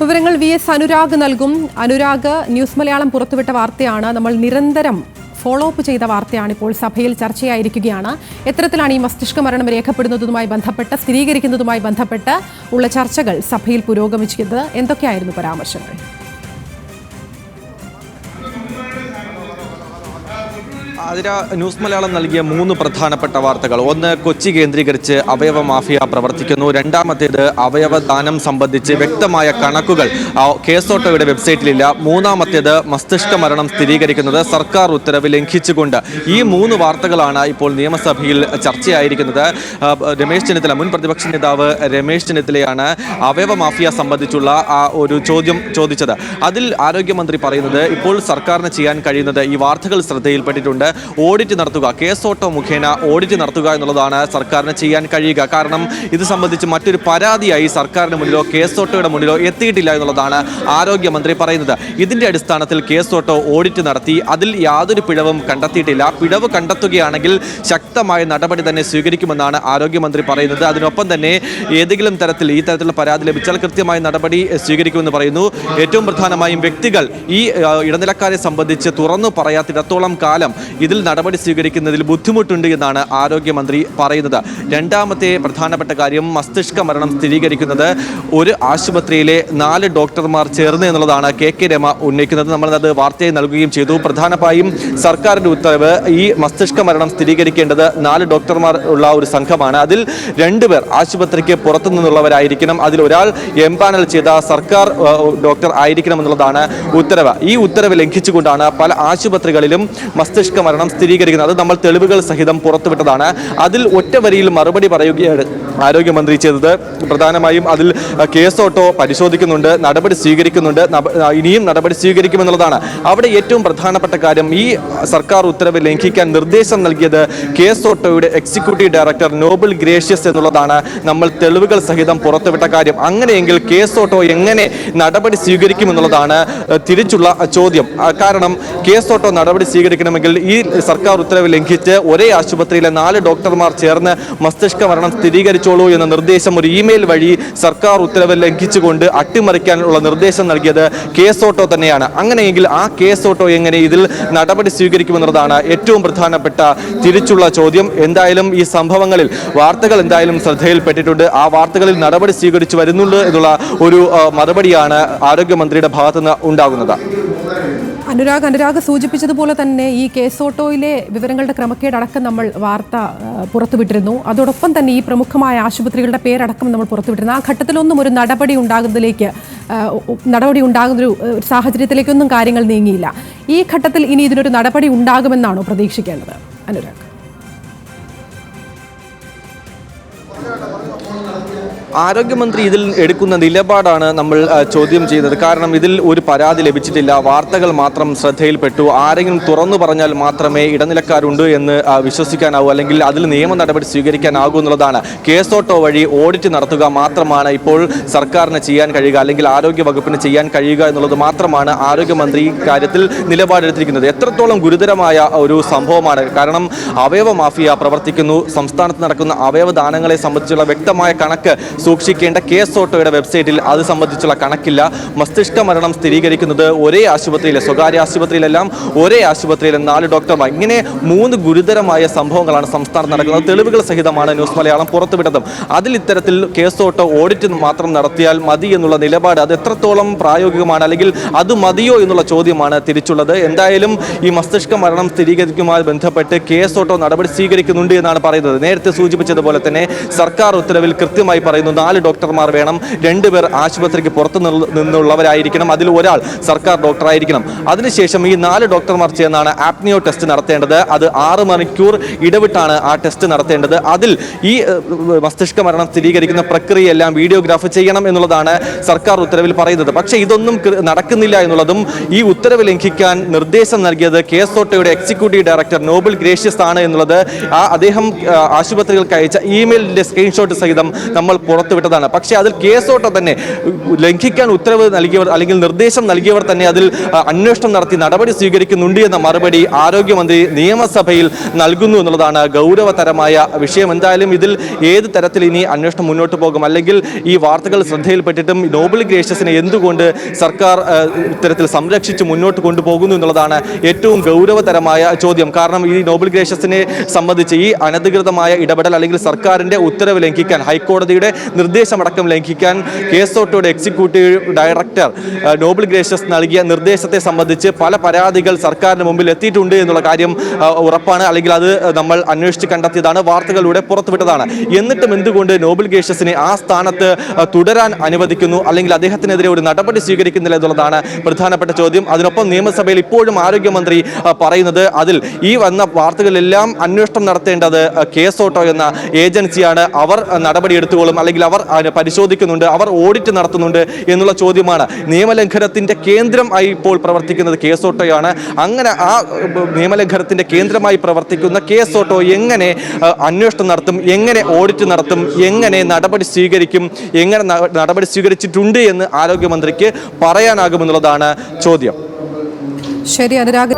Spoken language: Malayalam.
വിവരങ്ങൾ വി എസ് അനുരാഗ് നൽകും. അനുരാഗ് ന്യൂസ് മലയാളം പുറത്തുവിട്ട വാർത്തയാണ്. നമ്മൾ നിരന്തരം ഫോളോ അപ്പ് ചെയ്ത വാർത്തയാണ് ഇപ്പോൾ സഭയിൽ ചർച്ചയായിരിക്കുകയാണ്. എത്തരത്തിലാണ് ഈ മസ്തിഷ്ക മരണം രേഖപ്പെടുന്നതുമായി ബന്ധപ്പെട്ട് സ്ഥിരീകരിക്കുന്നതുമായി ബന്ധപ്പെട്ട് ഉള്ള ചർച്ചകൾ സഭയിൽ പുരോഗമിച്ചത്. എന്തൊക്കെയായിരുന്നു പരാമർശങ്ങൾ? അതിര ന്യൂസ് മലയാളം നൽകിയ മൂന്ന് പ്രധാനപ്പെട്ട വാർത്തകൾ. ഒന്ന് കൊച്ചി കേന്ദ്രീകരിച്ച് അവയവ മാഫിയ പ്രവർത്തിക്കുന്നു. രണ്ടാമത്തേത് അവയവദാനം സംബന്ധിച്ച് വ്യക്തമായ കണക്കുകൾ. കേസോട്ടോയുടെ വെബ്സൈറ്റിലില്ല. മൂന്നാമത്തേത് മസ്തിഷ്ക മരണം സ്ഥിരീകരിക്കുന്നത് സർക്കാർ ഉത്തരവ് ലംഘിച്ചുകൊണ്ട്. ഈ മൂന്ന് വാർത്തകളാണ് ഇപ്പോൾ നിയമസഭയിൽ ചർച്ചയായിരിക്കുന്നത്. രമേശ് ചെന്നിത്തല മുൻ പ്രതിപക്ഷ നേതാവ് രമേശ് ചെന്നിത്തലയാണ് അവയവ മാഫിയ സംബന്ധിച്ചുള്ള ആ ഒരു ചോദ്യം ചോദിച്ചത്. അതിൽ ആരോഗ്യമന്ത്രി പറയുന്നത് ഇപ്പോൾ സർക്കാരിന് ചെയ്യാൻ കഴിയുന്നത് ഈ വാർത്തകൾ ശ്രദ്ധയിൽപ്പെട്ടിട്ടുണ്ട്. ഓഡിറ്റ് നടത്തുക കേസ് ഓട്ടോ മുഖേന ഓഡിറ്റ് നടത്തുക എന്നുള്ളതാണ് സർക്കാരിന് ചെയ്യാൻ കഴിയുക. കാരണം ഇത് സംബന്ധിച്ച് മറ്റൊരു പരാതിയായി സർക്കാരിന് മുന്നിലോ കേസ് ഓട്ടോയുടെ മുന്നിലോ എത്തിയിട്ടില്ല എന്നുള്ളതാണ് ആരോഗ്യമന്ത്രി പറയുന്നത്. ഇതിന്റെ അടിസ്ഥാനത്തിൽ കേസ് ഓട്ടോ ഓഡിറ്റ് നടത്തി അതിൽ യാതൊരു പിഴവും കണ്ടെത്തിയിട്ടില്ല. പിഴവ് കണ്ടെത്തുകയാണെങ്കിൽ ശക്തമായ നടപടി തന്നെ സ്വീകരിക്കുമെന്നാണ് ആരോഗ്യമന്ത്രി പറയുന്നത്. അതിനൊപ്പം തന്നെ ഏതെങ്കിലും തരത്തിൽ ഈ തരത്തിലുള്ള പരാതി ലഭിച്ചാൽ കൃത്യമായ നടപടി സ്വീകരിക്കുമെന്ന് പറയുന്നു. ഏറ്റവും പ്രധാനമായും വ്യക്തികൾ ഈ ഇടനിലക്കാരെ സംബന്ധിച്ച് തുറന്നു പറയാത്തിടത്തോളം കാലം ഇതിൽ നടപടി സ്വീകരിക്കുന്നതിൽ ബുദ്ധിമുട്ടുണ്ട് എന്നാണ് ആരോഗ്യമന്ത്രി പറയുന്നത്. രണ്ടാമത്തെ പ്രധാനപ്പെട്ട കാര്യം മസ്തിഷ്ക മരണം സ്ഥിരീകരിക്കുന്നത് ഒരു ആശുപത്രിയിലെ നാല് ഡോക്ടർമാർ ചേർന്ന് എന്നുള്ളതാണ് കെ കെ രമ ഉന്നയിക്കുന്നത്. നമ്മളത് വാർത്തയെ നൽകുകയും ചെയ്തു. പ്രധാനമായും സർക്കാരിന്റെ ഉത്തരവ് ഈ മസ്തിഷ്ക മരണം സ്ഥിരീകരിക്കേണ്ടത് നാല് ഡോക്ടർമാർ ഉള്ള ഒരു സംഘമാണ്. അതിൽ രണ്ടുപേർ ആശുപത്രിക്ക് പുറത്തു നിന്നുള്ളവരായിരിക്കണം അതിൽ ഒരാൾ എംപാനൽ ചെയ്ത സർക്കാർ ഡോക്ടർ ആയിരിക്കണം എന്നുള്ളതാണ് ഉത്തരവ്. ഈ ഉത്തരവ് ലംഘിച്ചുകൊണ്ടാണ് പല ആശുപത്രികളിലും മസ്തിഷ്ക മരണം സ്ഥിരീകരിക്കുന്നത്. അത് നമ്മൾ തെളിവുകൾ സഹിതം പുറത്തുവിട്ടതാണ്. അതിൽ ഒറ്റ വരിയിൽ മറുപടി പറയുകയാണ് ആരോഗ്യമന്ത്രി ചെയ്തത്. പ്രധാനമായും അതിൽ കേസോട്ടോ പരിശോധിക്കുന്നുണ്ട് നടപടി സ്വീകരിക്കുന്നുണ്ട് ഇനിയും നടപടി സ്വീകരിക്കുമെന്നുള്ളതാണ്. അവിടെ ഏറ്റവും പ്രധാനപ്പെട്ട കാര്യം ഈ സർക്കാർ ഉത്തരവ് ലംഘിക്കാൻ നിർദ്ദേശം നൽകിയത് കേസ് ഓട്ടോയുടെ എക്സിക്യൂട്ടീവ് ഡയറക്ടർ നോബിൾ ഗ്രേഷ്യസ് എന്നുള്ളതാണ് നമ്മൾ തെളിവുകൾ സഹിതം പുറത്തുവിട്ട കാര്യം. അങ്ങനെയെങ്കിൽ കേസ് ഓട്ടോ എങ്ങനെ നടപടി സ്വീകരിക്കുമെന്നുള്ളതാണ് തിരിച്ചുള്ള ചോദ്യം. കാരണം കേസ് ഓട്ടോ നടപടി സ്വീകരിക്കണമെങ്കിൽ ഈ സർക്കാർ ഉത്തരവ് ലംഘിച്ച് ഒരേ ആശുപത്രിയിലെ നാല് ഡോക്ടർമാർ ചേർന്ന് മസ്തിഷ്ക മരണം സ്ഥിരീകരിച്ചോളൂ എന്ന നിർദ്ദേശം ഒരു ഇമെയിൽ വഴി സർക്കാർ ഉത്തരവ് ലംഘിച്ചുകൊണ്ട് അട്ടിമറിക്കാനുള്ള നിർദ്ദേശം നൽകിയത് കേസ് ഓട്ടോ തന്നെയാണ്. അങ്ങനെയെങ്കിൽ ആ കേസ് ഓട്ടോ എങ്ങനെ ഇതിൽ നടപടി സ്വീകരിക്കുമെന്നുള്ളതാണ് ഏറ്റവും പ്രധാനപ്പെട്ട തിരിച്ചുള്ള ചോദ്യം. എന്തായാലും ഈ സംഭവങ്ങളിൽ വാർത്തകൾ എന്തായാലും ശ്രദ്ധയിൽപ്പെട്ടിട്ടുണ്ട്. ആ വാർത്തകളിൽ നടപടി സ്വീകരിച്ചു വരുന്നുണ്ട് എന്നുള്ള ഒരു മറുപടിയാണ് ആരോഗ്യമന്ത്രിയുടെ ഭാഗത്തുനിന്ന് ഉണ്ടാകുന്നത്. അനുരാഗ് അനുരാഗ് സൂചിപ്പിച്ചതുപോലെ തന്നെ ഈ കേസോട്ടോയിലെ വിവരങ്ങളുടെ ക്രമക്കേടടക്കം നമ്മൾ വാർത്ത പുറത്തുവിട്ടിരുന്നു. അതോടൊപ്പം തന്നെ ഈ പ്രമുഖമായ ആശുപത്രികളുടെ പേരടക്കം നമ്മൾ പുറത്തുവിട്ടിരുന്നു. ആ ഘട്ടത്തിലൊന്നും ഒരു നടപടി ഉണ്ടാകുന്നതിലേക്ക് നടപടി ഉണ്ടാകുന്നൊരു സാഹചര്യത്തിലേക്കൊന്നും കാര്യങ്ങൾ നീങ്ങിയില്ല. ഈ ഘട്ടത്തിൽ ഇനി ഇതിനൊരു നടപടി ഉണ്ടാകുമെന്നാണോ പ്രതീക്ഷിക്കേണ്ടത്? അനുരാഗ്. ആരോഗ്യമന്ത്രി ഇതിൽ എടുക്കുന്ന നിലപാടാണ് നമ്മൾ ചോദ്യം ചെയ്തത്. കാരണം ഇതിൽ ഒരു പരാതി ലഭിച്ചിട്ടില്ല. വാർത്തകൾ മാത്രം ശ്രദ്ധയിൽപ്പെട്ടു. ആരെങ്കിലും തുറന്നു പറഞ്ഞാൽ മാത്രമേ ഇടനിലക്കാരുണ്ട് എന്ന് വിശ്വസിക്കാനാവൂ. അല്ലെങ്കിൽ അതിൽ നിയമ നടപടി സ്വീകരിക്കാനാകൂ എന്നുള്ളതാണ്. കേസ് ഓട്ടോ വഴി ഓഡിറ്റ് നടത്തുക മാത്രമാണ് ഇപ്പോൾ സർക്കാരിന് ചെയ്യാൻ കഴിയുക. അല്ലെങ്കിൽ ആരോഗ്യ വകുപ്പിന് ചെയ്യാൻ കഴിയുക എന്നുള്ളത് മാത്രമാണ് ആരോഗ്യമന്ത്രി കാര്യത്തിൽ നിലപാടെടുത്തിരിക്കുന്നത്. എത്രത്തോളം ഗുരുതരമായ ഒരു സംഭവമാണ്. കാരണം അവയവ മാഫിയ പ്രവർത്തിക്കുന്നു. സംസ്ഥാനത്ത് നടക്കുന്ന അവയവദാനങ്ങളെ സംബന്ധിച്ചുള്ള വ്യക്തമായ കണക്ക് സൂക്ഷിക്കേണ്ട കേസ് ഓട്ടോയുടെ വെബ്സൈറ്റിൽ അത് സംബന്ധിച്ചുള്ള കണക്കില്ല. മസ്തിഷ്ക മരണം സ്ഥിരീകരിക്കുന്നത് ഒരേ ആശുപത്രിയിലെ സ്വകാര്യ ആശുപത്രിയിലെല്ലാം ഒരേ ആശുപത്രിയിലെ നാല് ഡോക്ടർമാർ ഇങ്ങനെ മൂന്ന് ഗുരുതരമായ സംഭവങ്ങളാണ് സംസ്ഥാനത്ത് നടക്കുന്നത്. തെളിവുകൾ സഹിതമാണ് ന്യൂസ് മലയാളം പുറത്തുവിട്ടതും. അതിൽ ഇത്തരത്തിൽ കേസ് ഓട്ടോ ഓഡിറ്റ് മാത്രം നടത്തിയാൽ മതി എന്നുള്ള നിലപാട് അത് എത്രത്തോളം പ്രായോഗികമാണ് അല്ലെങ്കിൽ അത് മതിയോ എന്നുള്ള ചോദ്യമാണ് തിരിച്ചുള്ളത്. എന്തായാലും ഈ മസ്തിഷ്ക മരണം സ്ഥിരീകരിക്കുമായി ബന്ധപ്പെട്ട് കേസ് ഓട്ടോ നടപടി സ്വീകരിക്കുന്നുണ്ട് എന്നാണ് പറയുന്നത്. നേരത്തെ സൂചിപ്പിച്ചതുപോലെ തന്നെ സർക്കാർ ഉത്തരവിൽ കൃത്യമായി പറയുന്നു നാല് ഡോക്ടർമാർ വേണം. രണ്ടുപേർ ആശുപത്രിക്ക് പുറത്തു നിന്നുള്ളവരായിരിക്കണം. അതിൽ ഒരാൾ സർക്കാർ ഡോക്ടറായിരിക്കണം. അതിനുശേഷം ഈ നാല് ഡോക്ടർമാർ ചേർന്നാണ് ആപ്നിയോ ടെസ്റ്റ് നടത്തേണ്ടത്. അത് ആറ് മണിക്കൂർ ഇടവിട്ടാണ് ആ ടെസ്റ്റ് നടത്തേണ്ടത്. അതിൽ ഈ മസ്തിഷ്ക മരണം സ്ഥിരീകരിക്കുന്ന പ്രക്രിയയെല്ലാം വീഡിയോഗ്രാഫ് ചെയ്യണം എന്നുള്ളതാണ് സർക്കാർ ഉത്തരവിൽ പറയുന്നത്. പക്ഷേ ഇതൊന്നും നടക്കുന്നില്ല എന്നുള്ളതും ഈ ഉത്തരവ് ലംഘിക്കാൻ നിർദ്ദേശം നൽകിയത് കെ എസ് ഓട്ടോയുടെ എക്സിക്യൂട്ടീവ് ഡയറക്ടർ നോബിൾ ഗ്രേഷ്യസ് ആണ് എന്നുള്ളത്. ആ അദ്ദേഹം ആശുപത്രികൾക്ക് അയച്ച ഇമെയിലിന്റെ സ്ക്രീൻഷോട്ട് സഹിതം നമ്മൾ പുറത്തുവിട്ടതാണ്. പക്ഷേ അതിൽ കേസോട്ടോ തന്നെ ലംഘിക്കാൻ ഉത്തരവ് നൽകിയവർ അല്ലെങ്കിൽ നിർദ്ദേശം നൽകിയവർ തന്നെ അതിൽ അന്വേഷണം നടത്തി നടപടി സ്വീകരിക്കുന്നുണ്ട് എന്ന മറുപടി ആരോഗ്യമന്ത്രി നിയമസഭയിൽ നൽകുന്നു എന്നുള്ളതാണ് ഗൗരവതരമായ വിഷയം. എന്തായാലും ഇതിൽ ഏത് തരത്തിൽ ഇനി അന്വേഷണം മുന്നോട്ട് പോകും? അല്ലെങ്കിൽ ഈ വാർത്തകൾ ശ്രദ്ധയിൽപ്പെട്ടിട്ടും നോബൽ ഗ്രേഷ്യസിനെ എന്തുകൊണ്ട് സർക്കാർ ഇത്തരത്തിൽ സംരക്ഷിച്ച് മുന്നോട്ട് കൊണ്ടുപോകുന്നു എന്നുള്ളതാണ് ഏറ്റവും ഗൗരവതരമായ ചോദ്യം. കാരണം ഈ നോബൽ ഗ്രേഷ്യസിനെ സംബന്ധിച്ച് ഈ അനധികൃതമായ ഇടപെടൽ അല്ലെങ്കിൽ സർക്കാരിന്റെ ഉത്തരവ് ലംഘിക്കാൻ ഹൈക്കോടതിയുടെ നിർദ്ദേശമടക്കം ലംഘിക്കാൻ കേസോട്ടോയുടെ എക്സിക്യൂട്ടീവ് ഡയറക്ടർ നോബിൾ ഗ്രേഷ്യസ് നൽകിയ നിർദ്ദേശത്തെ സംബന്ധിച്ച് പല പരാതികൾ സർക്കാരിന് മുമ്പിൽ എത്തിയിട്ടുണ്ട് എന്നുള്ള കാര്യം ഉറപ്പാണ്. അല്ലെങ്കിൽ അത് നമ്മൾ അന്വേഷിച്ച് കണ്ടെത്തിയതാണ് വാർത്തകളിലൂടെ പുറത്തുവിട്ടതാണ്. എന്നിട്ടും എന്തുകൊണ്ട് നോബിൾ ഗ്രേഷ്യസിനെ ആ സ്ഥാനത്ത് തുടരാൻ അനുവദിക്കുന്നു? അല്ലെങ്കിൽ അദ്ദേഹത്തിനെതിരെ ഒരു നടപടി സ്വീകരിക്കുന്നില്ല എന്നുള്ളതാണ് പ്രധാനപ്പെട്ട ചോദ്യം. അതിനൊപ്പം നിയമസഭയിൽ ഇപ്പോഴും ആരോഗ്യമന്ത്രി പറയുന്നത് അതിൽ ഈ വന്ന വാർത്തകളെല്ലാം അന്വേഷണം നടത്തേണ്ടത് ആ, കേസോട്ടോ എന്ന ഏജൻസിയാണ്. അവർ നടപടിയെടുത്തുകൊള്ളും. അല്ലെങ്കിൽ അവർ അതിനെ പരിശോധിക്കുന്നുണ്ട് അവർ ഓഡിറ്റ് നടത്തുന്നുണ്ട് എന്നുള്ള ചോദ്യമാണ്. നിയമലംഘനത്തിന്റെ കേന്ദ്രം ആയി ഇപ്പോൾ പ്രവർത്തിക്കുന്നത് കേസോട്ടോയാണ് അങ്ങനെ ആ നിയമലംഘനത്തിന്റെ കേന്ദ്രമായി പ്രവർത്തിക്കുന്ന കേസോട്ടോ എങ്ങനെ അന്വേഷണം നടത്തും എങ്ങനെ ഓഡിറ്റ് നടത്തും എങ്ങനെ നടപടി സ്വീകരിക്കും എങ്ങനെ നടപടി സ്വീകരിച്ചിട്ടുണ്ട് എന്ന് ആരോഗ്യമന്ത്രിക്ക് പറയാനാകുമെന്നുള്ളതാണ് ചോദ്യം. ശരി അനുരാഗ്